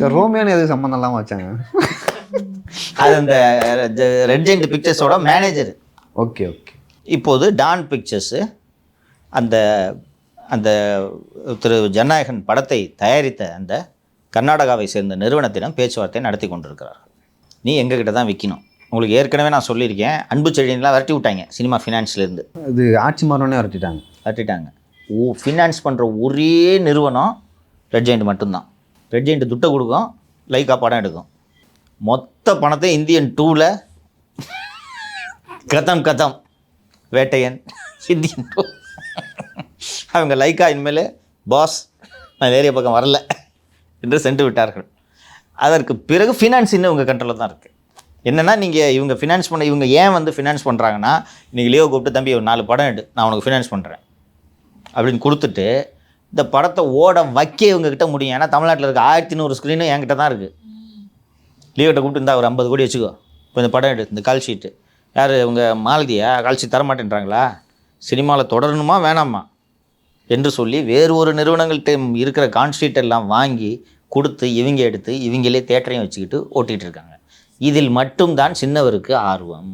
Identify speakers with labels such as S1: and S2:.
S1: சரி ரோமியோன்னு எதுக்கு சம்மந்தம் இல்லாமல் வச்சாங்க?
S2: அது அந்த ரெட் ஜெயிண்ட் பிக்சர்ஸோட மேனேஜர்
S1: ஓகே ஓகே.
S2: இப்போது டான் பிக்சர்ஸு அந்த அந்த திரு ஜனநாயகன் படத்தை தயாரித்த அந்த கர்நாடகாவை சேர்ந்த நிறுவனத்திடம் பேச்சுவார்த்தை நடத்தி கொண்டிருக்கிறார்கள். நீ எங்ககிட்ட தான் விற்கணும் உங்களுக்கு ஏற்கனவே நான் சொல்லியிருக்கேன். அன்பு செடியெல்லாம் விரட்டி விட்டாங்க சினிமா ஃபினான்ஸ்லேருந்து
S1: இது ஆட்சி மாறோன்னே வரட்டிட்டாங்க.
S2: விரட்டிட்டாங்க. ஓ ஃபினான்ஸ் பண்ணுற ஒரே நிறுவனம் ரெட் ஜெயிண்ட் மட்டும்தான். ரெட் ஜெயிண்ட் துட்டை கொடுக்கும். லைக்கா படம் எடுக்கும். மொத்த பணத்தை இந்தியன் டூவில் கதம் கதம். வேட்டையன் இந்தியன் டூ அவங்க லைக்கா இனிமேல் பாஸ் நான் ஏரியா பக்கம் வரல என்று சென்று விட்டார்கள். அதற்கு பிறகு ஃபினான்ஸ் இன்னும் உங்கள் கண்ட்ரோலில் தான் இருக்குது என்னென்னா நீங்கள் இவங்க ஃபினான்ஸ் பண்ண இவங்க ஏன் வந்து ஃபினான்ஸ் பண்ணுறாங்கன்னா இன்றைக்கி லியோ கூப்பிட்டு தம்பி ஒரு நாலு படம் எடு. நான் உனக்கு ஃபினான்ஸ் பண்ணுறேன் அப்படின்னு கொடுத்துட்டு இந்த படத்தை ஓட வைக்க இவங்ககிட்ட முடியும். ஏன்னா தமிழ்நாட்டில் இருக்க ஆயிரத்தி நூறு ஸ்க்ரீனும் என்கிட்ட தான் இருக்குது லீவர்கிட்ட கூப்பிட்டு இருந்தா ஒரு ஐம்பது கோடி வச்சுக்கோ. இப்போ இந்த படம் எடு இந்த கால் ஷீட்டு யார் இவங்க மாலதியா? Call sheet தரமாட்டேன்றாங்களா? சினிமாவில் தொடரணுமா வேணாமா? என்று சொல்லி வேறு ஒரு நிறுவனங்கள்கிட்ட இருக்கிற கான்ஸ்ட்ரீட் எல்லாம் வாங்கி கொடுத்து இவங்க எடுத்து இவங்களே தேட்டரையும் வச்சுக்கிட்டு ஓட்டிகிட்டு இருக்காங்க. இதில் மட்டும்தான் சின்னவருக்கு ஆர்வம்.